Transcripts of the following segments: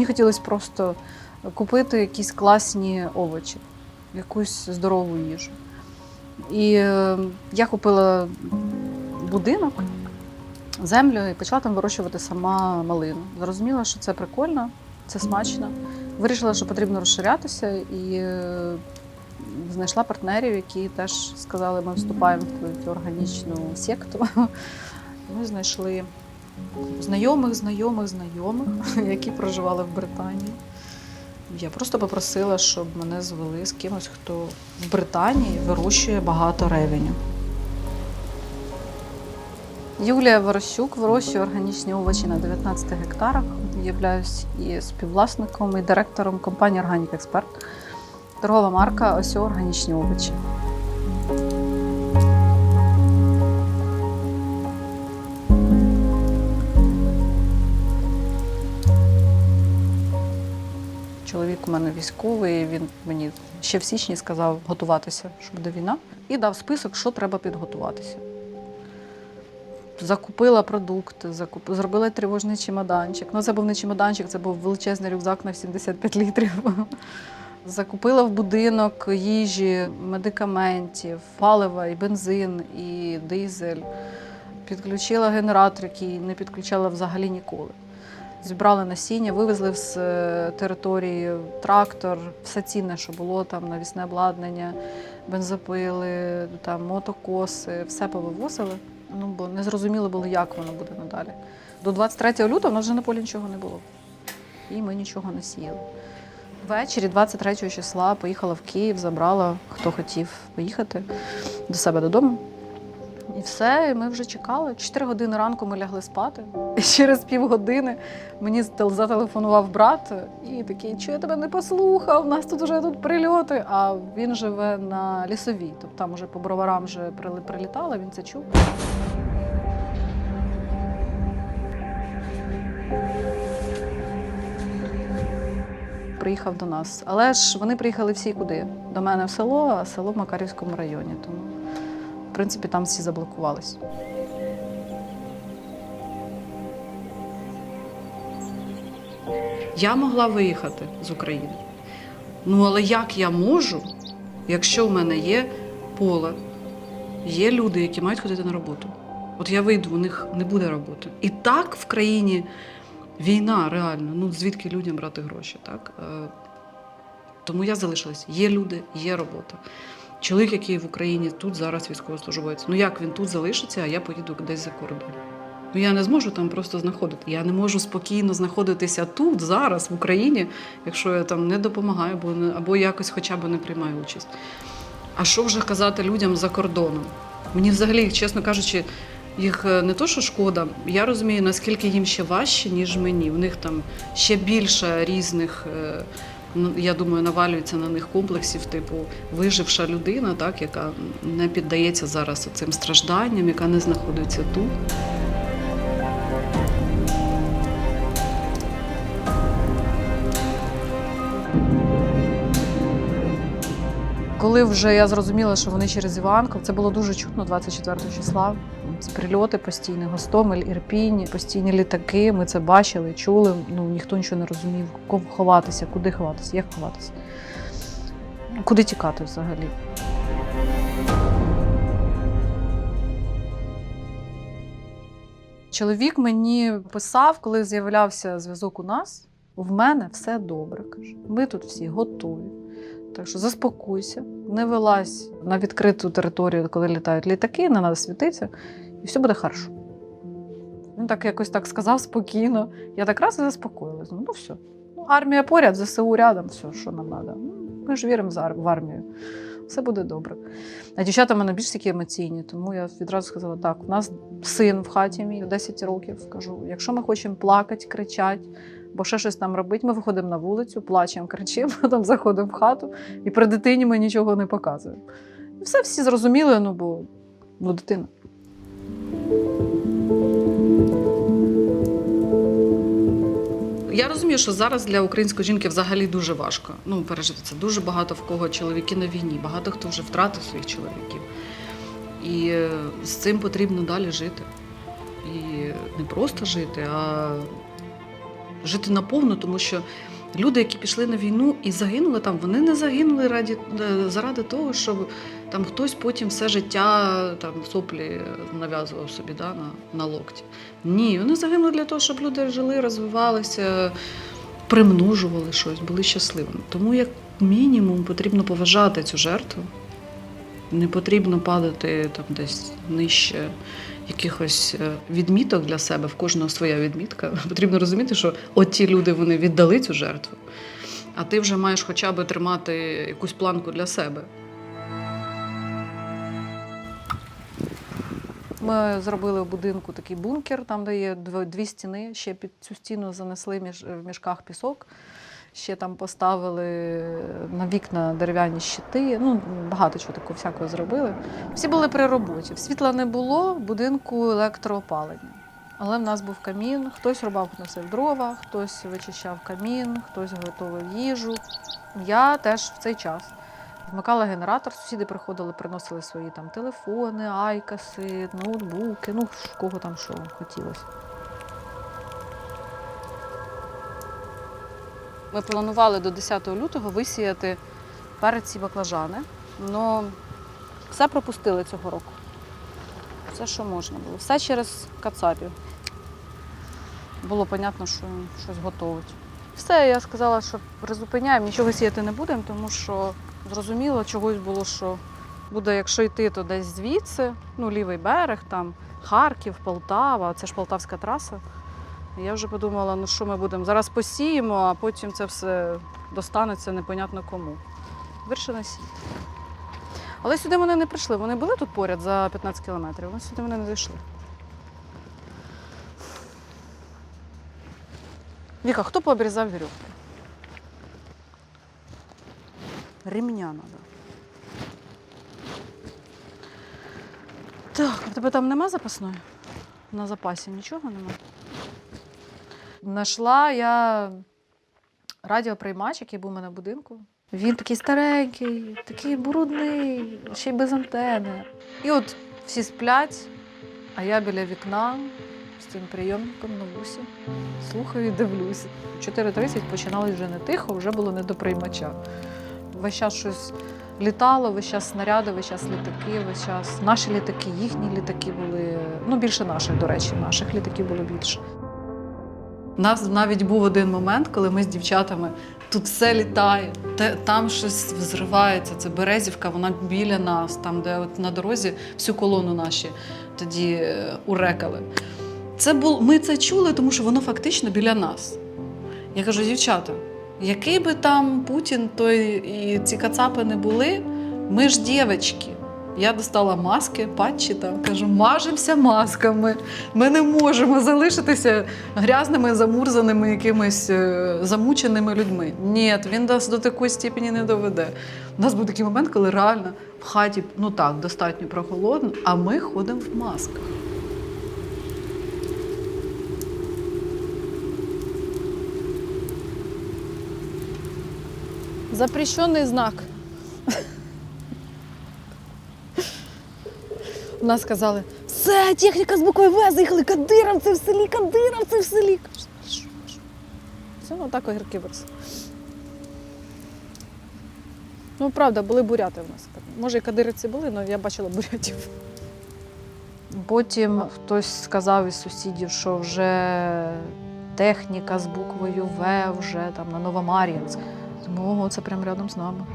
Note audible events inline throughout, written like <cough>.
Мені хотілося просто купити якісь класні овочі, якусь здорову їжу. І е, я купила будинок, землю і почала там вирощувати сама малину. Зрозуміла, що це прикольно, це смачно. Вирішила, що потрібно розширятися, і е, знайшла партнерів, які теж сказали, ми вступаємо в цю органічну секту. <laughs> Ми знайшли знайомих, знайомих, знайомих, <laughs> які проживали в Британії. Я просто попросила, щоб мене звели з кимось, хто в Британії вирощує багато ревеню. Юлія Ворощук вирощує органічні овочі на 19 гектарах. Являюсь і співвласником, і директором компанії Органік Експерт. Торгова марка Осьо органічні овочі. Чоловік у мене військовий, він мені ще в січні сказав готуватися, що буде війна, і дав список, що треба підготуватися. Закупила продукти, закуп... зробила тривожний чемоданчик. Ну, це був не чемоданчик, це був величезний рюкзак на 75 літрів. <laughs> Закупила в будинок їжі, медикаментів, палива, і бензин, і дизель. Підключила генератор, який не підключала взагалі ніколи. Зібрали насіння, вивезли з е, території трактор, все цінне, що було там, навісне обладнання, бензопили, там, мотокоси, все повивозили. Ну, бо не зрозуміло було, як воно буде надалі. До 23 лютого в нас вже на полі нічого не було. І ми нічого не сіяли. Ввечері 23 числа поїхала в Київ, забрала, хто хотів поїхати до себе додому. І все, і ми вже чекали. Чотири години ранку ми лягли спати. І через півгодини мені зателефонував брат і такий, що я тебе не послухав, у нас тут вже тут прильоти. А він живе на лісовій, тобто там уже по броварам вже прилітало, він це чув. Приїхав до нас. Але ж вони приїхали всі куди? До мене в село, а село в Макарівському районі. Тому, в принципі, там всі заблокувались. Я могла виїхати з України. Ну, але як я можу, якщо в мене є поле, є люди, які мають ходити на роботу? От я вийду, у них не буде роботи. І так в країні війна реально. Ну звідки людям брати гроші? Так? Е, Тому я залишилась. Є люди, є робота. Чоловік, який в Україні тут зараз військовослужбовець. Ну як він тут залишиться, а я поїду десь за кордон. Ну я не зможу там просто знаходити. Я не можу спокійно знаходитися тут, зараз, в Україні, якщо я там не допомагаю або, не, або якось хоча б не приймаю участь. А що вже казати людям за кордоном? Мені взагалі, чесно кажучи, їх е, не то, що шкода, я розумію, наскільки їм ще важче, ніж мені. У них там ще більше різних, е, я думаю, навалюється на них комплексів, типу виживша людина, так, яка не піддається зараз цим стражданням, яка не знаходиться тут. Коли вже я зрозуміла, що вони через Іванков, це було дуже чутно 24 числа. Прильоти постійні, Гостомель, Ірпінь, постійні літаки. Ми це бачили, чули. Ну ніхто нічого не розумів, кого ховатися, куди ховатися, як ховатися, куди тікати взагалі. Чоловік мені писав, коли з'являвся зв'язок у нас. В мене все добре. каже. Ми тут всі готові. Так що заспокойся, не вилазь на відкриту територію, коли літають літаки, не треба світитися, і все буде хорошо. Він так якось так сказав спокійно. Я так раз і заспокоїлась. Ну, ну все. Ну, армія поряд, ЗСУ рядом, все, що нам треба. Ну, ми ж віримо в армію. Все буде добре. А дівчата в мене більш такі емоційні, тому я відразу сказала: так, у нас син в хаті мій 10 років. Кажу, якщо ми хочемо плакати, кричати, бо ще щось там робити, ми виходимо на вулицю, плачемо, кричимо, <laughs> потім заходимо в хату, і при дитині ми нічого не показуємо. І все всі зрозуміли, ну бо ну, дитина. Я розумію, що зараз для української жінки взагалі дуже важко ну, пережити це. Дуже багато в кого чоловіки на війні, багато хто вже втратив своїх чоловіків. І е, з цим потрібно далі жити. І не просто жити, а жити наповну, тому що люди, які пішли на війну і загинули там, вони не загинули раді, е, заради того, щоб там хтось потім все життя там соплі нав'язував собі да, на, на локті. Ні, вони загинули для того, щоб люди жили, розвивалися, примножували щось, були щасливими. Тому, як мінімум, потрібно поважати цю жертву. Не потрібно падати там десь нижче якихось е, відміток для себе, в кожного своя відмітка. <laughs> Потрібно розуміти, що от ті люди вони віддали цю жертву, а ти вже маєш хоча б тримати якусь планку для себе. Ми зробили в будинку такий бункер, там де є дві стіни. Ще під цю стіну занесли в мішках пісок. Ще там поставили на вікна дерев'яні щити. Ну, багато чого такого всякого зробили. Всі були при роботі. Світла не було, в будинку електроопалення. Але в нас був камін, хтось рубав, носив дрова, хтось вичищав камін, хтось готував їжу. Я теж в цей час вмикала генератор, сусіди приходили, приносили свої там телефони, айкаси, ноутбуки, ну кого там що хотілося. Ми планували до 10 лютого висіяти перець і баклажани, але все пропустили цього року. Все, що можна було. Все через кацапів. Було зрозуміло, що щось готують. Все, я сказала, що призупиняємо, нічого сіяти не будемо, тому що зрозуміло, чогось було, що буде, якщо йти, то десь звідси, ну, лівий берег, там Харків, Полтава, це ж Полтавська траса. Я вже подумала, ну що ми будемо? Зараз посіємо, а потім це все достанеться непонятно кому. Вирішили сіяти. Але сюди вони не прийшли. Вони були тут поряд за 15 кілометрів, але сюди вони не зайшли. Віка, хто пообрізав вірьовки? Ремня треба. Так, а в тебе там нема запасної? На запасі нічого нема. Знайшла я радіоприймач, який був у мене в будинку. Він такий старенький, такий брудний, ще й без антени. І от всі сплять, а я біля вікна з цим прийомником на вусі. Слухаю і дивлюся. В 4.30 починалось вже не тихо, вже було не до приймача. Весь час щось літало, весь час снаряди, весь час літаки, весь час наші літаки, їхні літаки були. Ну, більше наших, до речі, наших літаків було більше. У нас навіть був один момент, коли ми з дівчатами тут все літає, те- там щось взривається. Це Березівка, вона біля нас, там, де от на дорозі всю колону наші тоді е, урекали. Це бул... Ми це чули, тому що воно фактично біля нас. Я кажу, дівчата, який би там Путін той і ці кацапи не були, ми ж дівчатки. Я достала маски, патчі там, кажу, мажемося масками. Ми не можемо залишитися грязними, замурзаними, якимись е, замученими людьми. Ні, він нас до такої степені не доведе. У нас був такий момент, коли реально в хаті, ну так, достатньо прохолодно, а ми ходимо в масках. Запрещенный знак. У нас сказали, все, техніка з буквою В, заїхали кадировці в селі, кадировці в селі. Все, отак огірки виросли. Ну, правда, були буряти в нас. Може, і кадировці були, але я бачила бурятів. Потім хтось сказав із сусідів, що вже техніка з буквою В вже там на Новомар'їнськ. Тому ого, це прямо рядом з нами.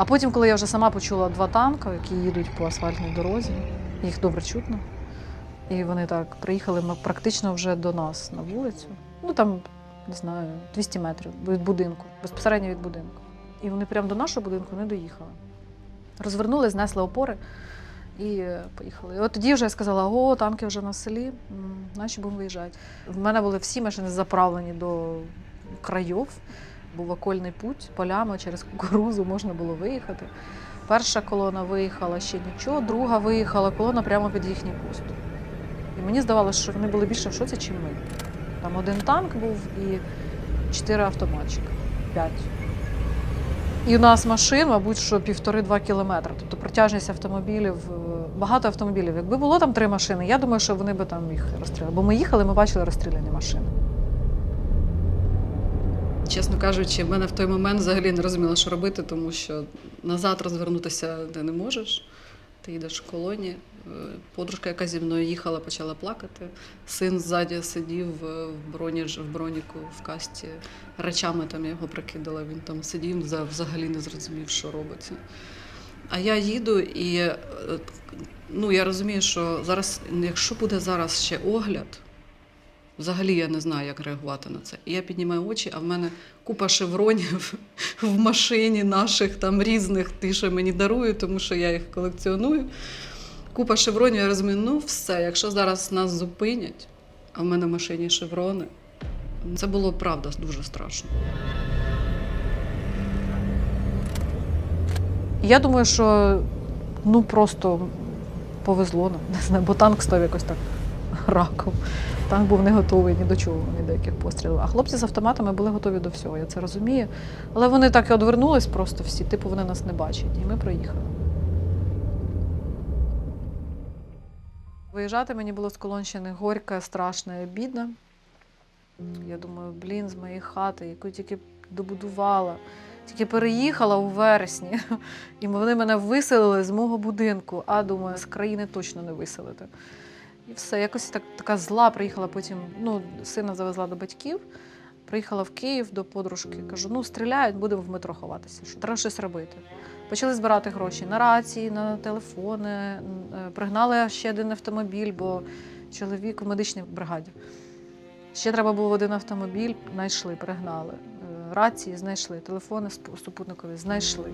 А потім, коли я вже сама почула два танки, які їдуть по асфальтній дорозі, їх добре чутно. І вони так приїхали практично вже до нас на вулицю. Ну там, не знаю, 200 метрів від будинку, безпосередньо від будинку. І вони прямо до нашого будинку не доїхали. Розвернули, знесли опори і поїхали. І от тоді вже я сказала: о, танки вже на селі, наші будемо виїжджати. В мене були всі машини заправлені до країв. Був окольний путь полями через кукурузу можна було виїхати. Перша колона виїхала ще нічого, друга виїхала колона прямо під їхній пост. І мені здавалося, що вони були більше в шоці, ніж ми. Там один танк був і чотири автоматчика. П'ять. І у нас машин, мабуть, що півтори-два кілометри. Тобто протяжність автомобілів, е, багато автомобілів. Якби було там три машини, я думаю, що вони би там їх розстріляли. Бо ми їхали, ми бачили розстріляні машини. Чесно кажучи, в мене в той момент взагалі не розуміла, що робити, тому що назад розвернутися ти не можеш. Ти йдеш в колоні. Е, Подружка, яка зі мною їхала, почала плакати. Син ззаді сидів е, в броні в броніку в касті. Речами там я його прикидала. Він там сидів, взагалі не зрозумів, що робиться. А я їду і е, ну, я розумію, що зараз, якщо буде зараз ще огляд, взагалі я не знаю, як реагувати на це. І я піднімаю очі, а в мене купа шевронів <laughs> в машині наших там різних, ті, що мені дарують, тому що я їх колекціоную. Купа шевронів, я розумію, ну все, якщо зараз нас зупинять, а в мене в машині шеврони, це було правда дуже страшно. Я думаю, що ну просто повезло нам, не знаю, бо танк став якось так раком. Танк був не готовий ні до чого, ні до яких пострілів. А хлопці з автоматами були готові до всього, я це розумію. Але вони так і одвернулись просто всі, типу вони нас не бачать. І ми проїхали. Виїжджати мені було з Колонщини горько, страшно і обідно. Я думаю, блін, з моєї хати, яку тільки добудувала, тільки переїхала у вересні, <laughs> і вони мене виселили з мого будинку. А думаю, з країни точно не виселити. І все, якось так, така зла приїхала потім. Ну, сина завезла до батьків, приїхала в Київ до подружки. Кажу: ну, стріляють, будемо в метро ховатися. Що треба щось робити. Почали збирати гроші на рації, на телефони. е, Пригнали ще один автомобіль, бо чоловік у медичній бригаді. Ще треба було один автомобіль, знайшли, пригнали. Е, Рації знайшли, телефони супутникові знайшли.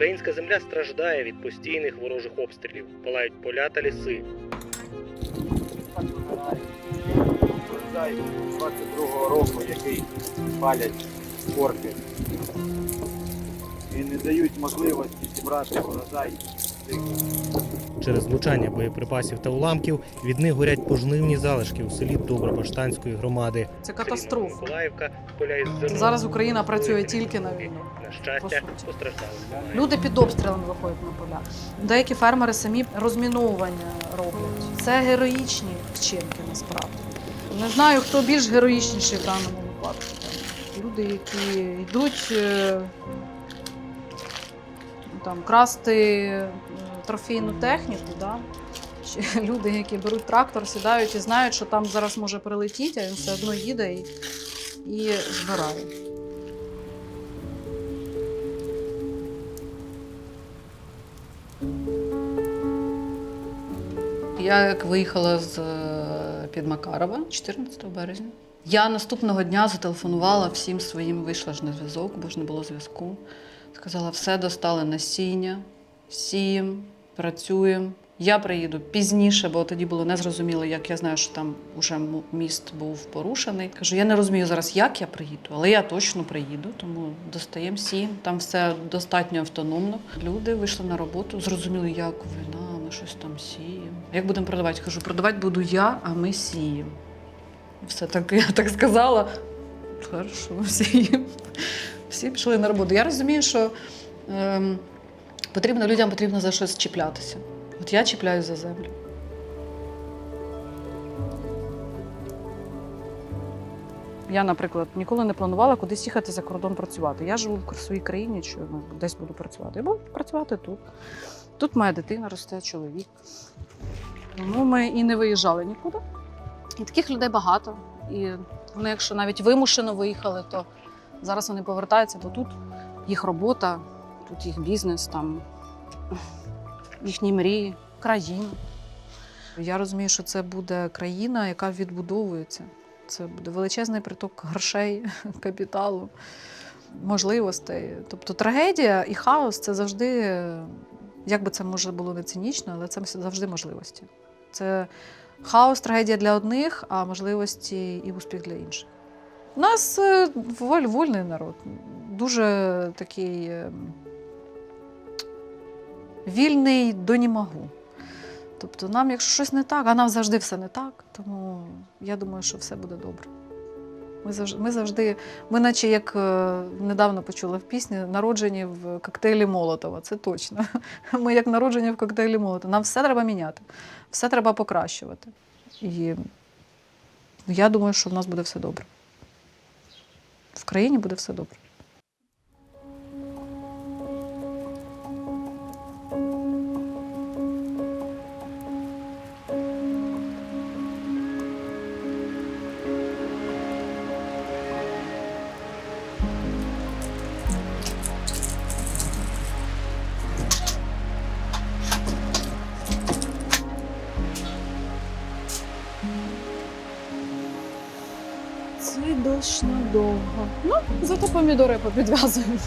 Українська земля страждає від постійних ворожих обстрілів, палають поля та ліси. 22-го року, який палять орки. І не дають можливості зібрати урожай. Через влучання боєприпасів та уламків від них горять пожнивні залишки у селі Добробаштанської громади. Це катастрофа. Зараз Україна працює тільки на війну. На щастя, постраждали. Люди під обстрілами виходять на поля. Деякі фермери самі розміновування роблять. Це героїчні вчинки насправді. Не знаю, хто більш героїчніший в даному випадку. Люди, які йдуть е, там, красти трофейну техніку, да? Люди, які беруть трактор, сідають і знають, що там зараз може прилетіти, а він все одно їде і, і збирає. Я як виїхала з е, під Макарова 14 березня. Я наступного дня зателефонувала всім своїм, вийшла ж на зв'язок, бо ж не було зв'язку. Сказала, все достали насіння, сіємо, працюємо. Я приїду пізніше, бо тоді було незрозуміло, як я знаю, що там вже міст був порушений. Кажу, я не розумію зараз, як я приїду, але я точно приїду, тому достаємо сім. Там все достатньо автономно. Люди вийшли на роботу, зрозуміли, як війна, ми щось там сіємо. Як будемо продавати? Кажу, продавати буду я, а ми сіємо. Все так, я так сказала. Хорошо, <laughs> сіємо. Всі пішли на роботу. Я розумію, що ем, потрібно людям потрібно за щось чіплятися. От я чіпляюсь за землю. Я, наприклад, ніколи не планувала кудись їхати за кордон працювати. Я живу в своїй країні, що ну, десь буду працювати. Я буду працювати тут. Тут моя дитина росте, чоловік. Тому ми і не виїжджали нікуди. І таких людей багато. І вони, якщо навіть вимушено виїхали, то зараз вони повертаються, бо тут їх робота, тут їх бізнес, там їхні мрії, країна. Я розумію, що це буде країна, яка відбудовується. Це буде величезний приток грошей, <laughs> капіталу, можливостей. Тобто трагедія і хаос це завжди, як би це може було не цинічно, але це завжди можливості. Це хаос, трагедія для одних, а можливості і успіх для інших. У нас е, воль, вольний народ, дуже такий е, вільний до німагу. Тобто, нам, якщо щось не так, а нам завжди все не так, тому я думаю, що все буде добре. Ми завжди, ми завжди, ми наче як е, недавно почула в пісні, народжені в коктейлі Молотова. Це точно. <laughs> Ми як народжені в коктейлі Молотова. Нам все треба міняти, все треба покращувати. І я думаю, що в нас буде все добре. В країні буде все добре. Цей довго. Ну, зато помідори попідв'язують.